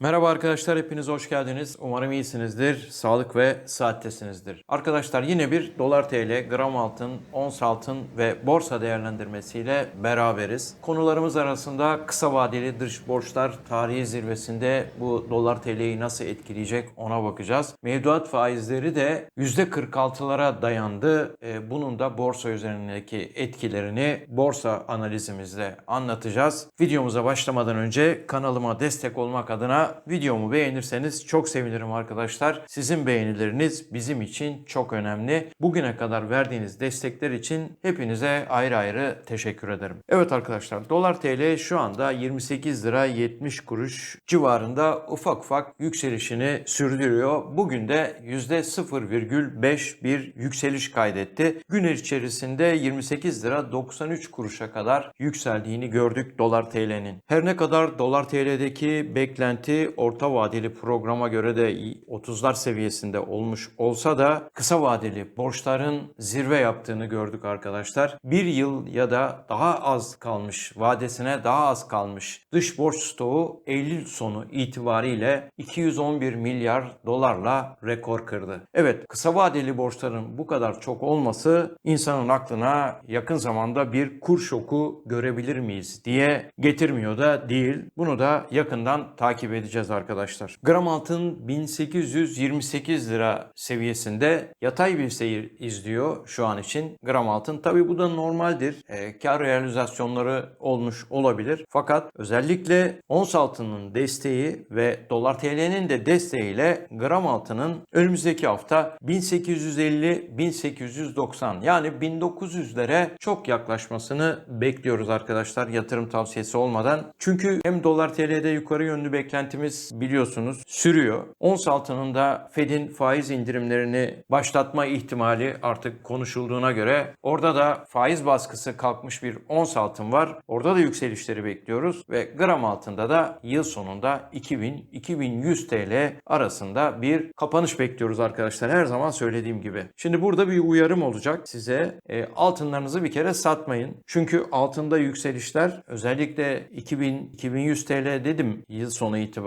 Merhaba arkadaşlar, hepiniz hoş geldiniz. Umarım iyisinizdir, sağlık ve saattesinizdir. Arkadaşlar yine bir dolar TL, gram altın, ons altın ve borsa değerlendirmesiyle beraberiz. Konularımız arasında kısa vadeli dış borçlar tarihi zirvesinde bu dolar TL'yi nasıl etkileyecek ona bakacağız. Mevduat faizleri de %46'lara dayandı. Ee, Bunun da borsa üzerindeki etkilerini borsa analizimizde anlatacağız. Videomuza başlamadan önce kanalıma destek olmak adına videomu beğenirseniz çok sevinirim arkadaşlar. Sizin beğenileriniz bizim için çok önemli. Bugüne kadar verdiğiniz destekler için hepinize ayrı ayrı teşekkür ederim. Evet arkadaşlar dolar TL şu anda 28 lira 70 kuruş civarında ufak ufak yükselişini sürdürüyor. Bugün de %0,5 bir yükseliş kaydetti. Gün içerisinde 28 lira 93 kuruşa kadar yükseldiğini gördük dolar TL'nin. Her ne kadar dolar TL'deki beklenti orta vadeli programa göre de 30'lar seviyesinde olmuş olsa da kısa vadeli borçların zirve yaptığını gördük arkadaşlar. Bir yıl ya da daha az kalmış vadesine daha az kalmış dış borç stoğu Eylül sonu itibariyle 211 milyar dolarla rekor kırdı. Evet kısa vadeli borçların bu kadar çok olması insanın aklına yakın zamanda bir kur şoku görebilir miyiz diye getirmiyor da değil. Bunu da yakından takip edeceğiz arkadaşlar. Gram altın 1828 lira seviyesinde yatay bir seyir izliyor şu an için gram altın. Tabi bu da normaldir. E, kar realizasyonları olmuş olabilir. Fakat özellikle ons altının desteği ve dolar TL'nin de desteğiyle gram altının önümüzdeki hafta 1850-1890 yani 1900'lere çok yaklaşmasını bekliyoruz arkadaşlar yatırım tavsiyesi olmadan. Çünkü hem dolar TL'de yukarı yönlü beklentimiz biliyorsunuz sürüyor. Ons altının da Fed'in faiz indirimlerini başlatma ihtimali artık konuşulduğuna göre orada da faiz baskısı kalkmış bir ons altın var. Orada da yükselişleri bekliyoruz ve gram altında da yıl sonunda 2000-2100 TL arasında bir kapanış bekliyoruz arkadaşlar. Her zaman söylediğim gibi. Şimdi burada bir uyarım olacak size. E, altınlarınızı bir kere satmayın. Çünkü altında yükselişler özellikle 2000-2100 TL dedim yıl sonu itibariyle.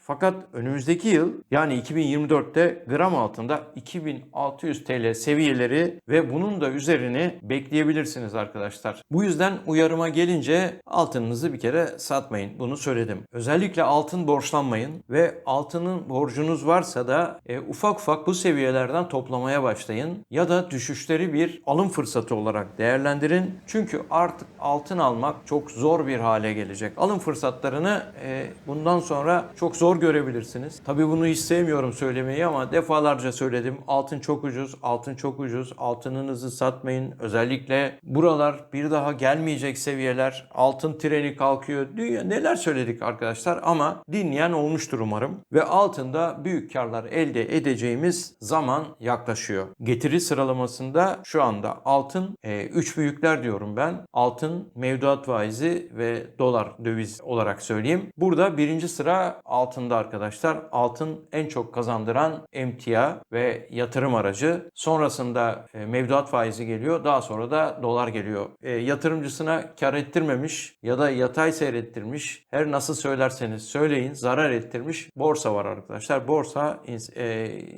Fakat önümüzdeki yıl yani 2024'te gram altında 2600 TL seviyeleri ve bunun da üzerini bekleyebilirsiniz arkadaşlar. Bu yüzden uyarıma gelince altınınızı bir kere satmayın. Bunu söyledim. Özellikle altın borçlanmayın ve altının borcunuz varsa da e, ufak ufak bu seviyelerden toplamaya başlayın ya da düşüşleri bir alım fırsatı olarak değerlendirin. Çünkü artık altın almak çok zor bir hale gelecek. Alım fırsatlarını e, bundan sonra çok zor görebilirsiniz. Tabii bunu hiç sevmiyorum söylemeyi ama defalarca söyledim. Altın çok ucuz, altın çok ucuz. Altınınızı satmayın. Özellikle buralar bir daha gelmeyecek seviyeler. Altın treni kalkıyor. Dünya neler söyledik arkadaşlar ama dinleyen olmuştur umarım. Ve altında büyük karlar elde edeceğimiz zaman yaklaşıyor. Getiri sıralamasında şu anda altın 3 büyükler diyorum ben. Altın, mevduat faizi ve dolar döviz olarak söyleyeyim. Burada birinci sıra altında arkadaşlar. Altın en çok kazandıran emtia ve yatırım aracı. Sonrasında e, mevduat faizi geliyor. Daha sonra da dolar geliyor. E, yatırımcısına kar ettirmemiş ya da yatay seyrettirmiş. Her nasıl söylerseniz söyleyin zarar ettirmiş borsa var arkadaşlar. Borsa e,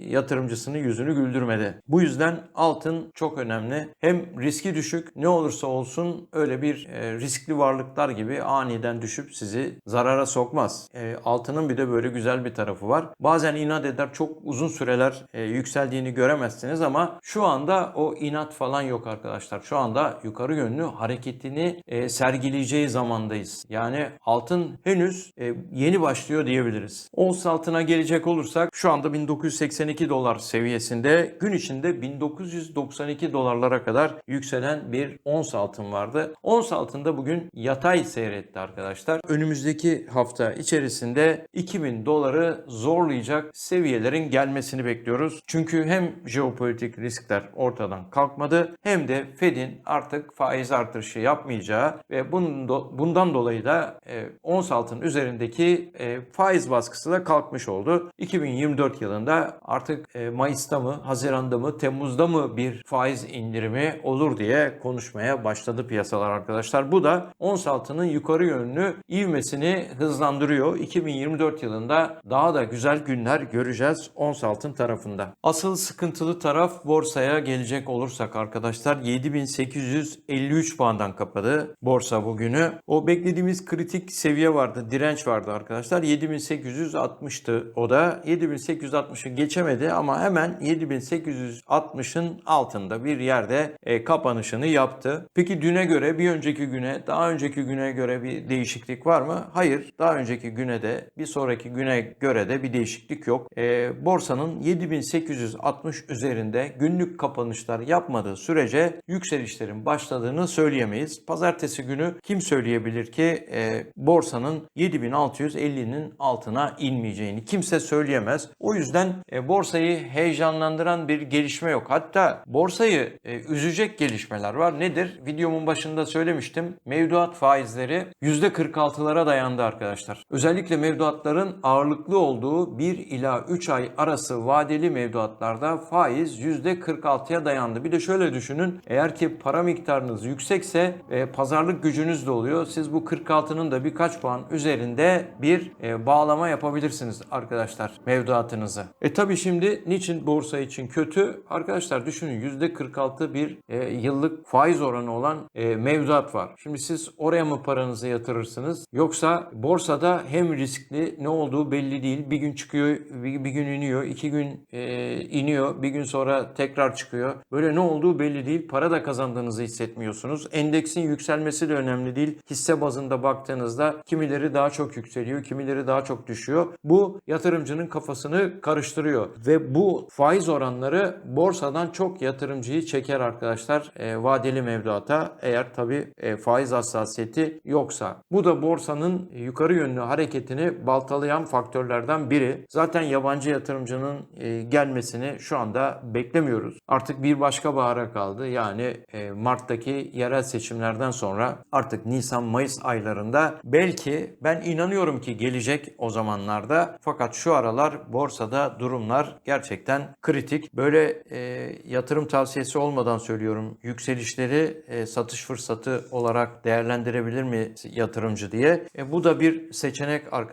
yatırımcısının yüzünü güldürmedi. Bu yüzden altın çok önemli. Hem riski düşük ne olursa olsun öyle bir e, riskli varlıklar gibi aniden düşüp sizi zarara sokmaz. E, altının bir de böyle güzel bir tarafı var. Bazen inat eder çok uzun süreler e, yükseldiğini göremezsiniz ama şu anda o inat falan yok arkadaşlar. Şu anda yukarı yönlü hareketini e, sergileyeceği zamandayız. Yani altın henüz e, yeni başlıyor diyebiliriz. Ons altına gelecek olursak şu anda 1982 dolar seviyesinde gün içinde 1992 dolarlara kadar yükselen bir ons altın vardı. Ons altında bugün yatay seyretti arkadaşlar. Önümüzdeki hafta içerisinde 2000 doları zorlayacak seviyelerin gelmesini bekliyoruz. Çünkü hem jeopolitik riskler ortadan kalkmadı hem de Fed'in artık faiz artışı yapmayacağı ve bundan dolayı da e, ons altın üzerindeki e, faiz baskısı da kalkmış oldu. 2024 yılında artık e, Mayıs'ta mı, Haziran'da mı, Temmuz'da mı bir faiz indirimi olur diye konuşmaya başladı piyasalar arkadaşlar. Bu da ons altının yukarı yönlü ivmesini hızlandırıyor. 2024 yılında daha da güzel günler göreceğiz ons altın tarafında. Asıl sıkıntılı taraf borsaya gelecek olursak arkadaşlar 7853 puandan kapadı borsa bugünü. O beklediğimiz kritik seviye vardı, direnç vardı arkadaşlar. 7860'tı o da. 7860'ı geçemedi ama hemen 7860'ın altında bir yerde e, kapanışını yaptı. Peki düne göre bir önceki güne, daha önceki güne göre bir değişiklik var mı? Hayır. Daha önceki güne de bir sonraki güne göre de bir değişiklik yok. E, borsanın 7860 üzerinde günlük kapanışlar yapmadığı sürece yükselişlerin başladığını söyleyemeyiz. Pazartesi günü kim söyleyebilir ki e, borsanın 7650'nin altına inmeyeceğini kimse söyleyemez. O yüzden e, borsayı heyecanlandıran bir gelişme yok. Hatta borsayı e, üzecek gelişmeler var. Nedir? Videomun başında söylemiştim. Mevduat faizleri %46'lara dayandı arkadaşlar. Özellikle mevduatların ağırlıklı olduğu 1 ila 3 ay arası vadeli mevduatlarda faiz %46'ya dayandı. Bir de şöyle düşünün. Eğer ki para miktarınız yüksekse e, pazarlık gücünüz de oluyor. Siz bu 46'nın da birkaç puan üzerinde bir e, bağlama yapabilirsiniz arkadaşlar mevduatınızı. E tabi şimdi niçin borsa için kötü? Arkadaşlar düşünün %46 bir e, yıllık faiz oranı olan e, mevduat var. Şimdi siz oraya mı paranızı yatırırsınız? Yoksa borsada hem riskli ne olduğu belli değil. Bir gün çıkıyor, bir, bir gün iniyor, iki gün e, iniyor, bir gün sonra tekrar çıkıyor. Böyle ne olduğu belli değil. Para da kazandığınızı hissetmiyorsunuz. Endeksin yükselmesi de önemli değil. Hisse bazında baktığınızda kimileri daha çok yükseliyor, kimileri daha çok düşüyor. Bu yatırımcının kafasını karıştırıyor ve bu faiz oranları borsadan çok yatırımcıyı çeker arkadaşlar e, vadeli mevduata eğer tabi faiz hassasiyeti yoksa. Bu da borsanın yukarı yönlü hareketini baltalayan faktörlerden biri. Zaten yabancı yatırımcının e, gelmesini şu anda beklemiyoruz. Artık bir başka bahara kaldı. Yani e, Mart'taki yerel seçimlerden sonra artık Nisan-Mayıs aylarında belki ben inanıyorum ki gelecek o zamanlarda. Fakat şu aralar borsada durumlar gerçekten kritik. Böyle e, yatırım tavsiyesi olmadan söylüyorum. Yükselişleri satış fırsatı olarak değerlendirebilir mi yatırımcı diye. E, bu da bir seçenek arkadaşlar.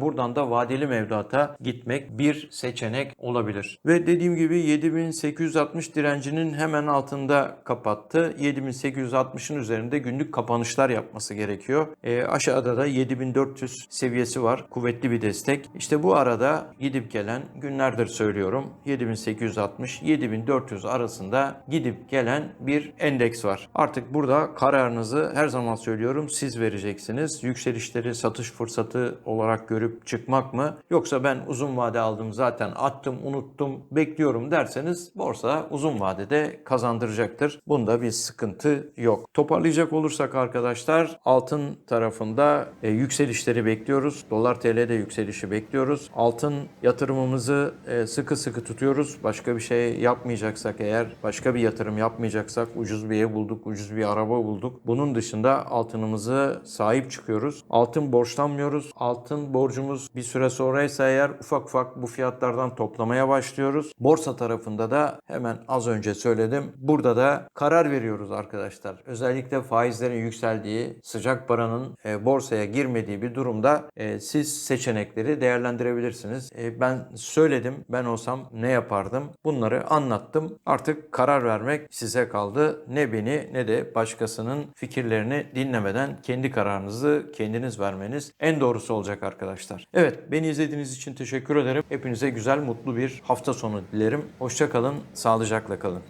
Buradan da vadeli mevduata gitmek bir seçenek olabilir. Ve dediğim gibi 7860 direncinin hemen altında kapattı. 7860'ın üzerinde günlük kapanışlar yapması gerekiyor. E, aşağıda da 7400 seviyesi var. Kuvvetli bir destek. İşte bu arada gidip gelen günlerdir söylüyorum. 7860 7400 arasında gidip gelen bir endeks var. Artık burada kararınızı her zaman söylüyorum siz vereceksiniz. Yükselişleri satış fırsatı olarak görüp çıkmak mı? Yoksa ben uzun vade aldım zaten attım unuttum bekliyorum derseniz borsa uzun vadede kazandıracaktır. Bunda bir sıkıntı yok. Toparlayacak olursak arkadaşlar altın tarafında e, yükselişleri bekliyoruz. Dolar TL'de yükselişi bekliyoruz. Altın yatırımımızı e, sıkı sıkı tutuyoruz. Başka bir şey yapmayacaksak eğer başka bir yatırım yapmayacaksak ucuz bir ev bulduk, ucuz bir araba bulduk. Bunun dışında altınımızı sahip çıkıyoruz. Altın borçlanmıyoruz. Altın borcumuz bir süre sonraysa eğer ufak ufak bu fiyatlardan toplamaya başlıyoruz. Borsa tarafında da hemen az önce söyledim. Burada da karar veriyoruz arkadaşlar. Özellikle faizlerin yükseldiği, sıcak paranın e, borsaya girmediği bir durumda e, siz seçenekleri değerlendirebilirsiniz. E, ben söyledim. Ben olsam ne yapardım? Bunları anlattım. Artık karar vermek size kaldı. Ne beni ne de başkasının fikirlerini dinlemeden kendi kararınızı kendiniz vermeniz en doğrusu olacak arkadaşlar. Evet beni izlediğiniz için teşekkür ederim. Hepinize güzel mutlu bir hafta sonu dilerim. Hoşça kalın, sağlıcakla kalın.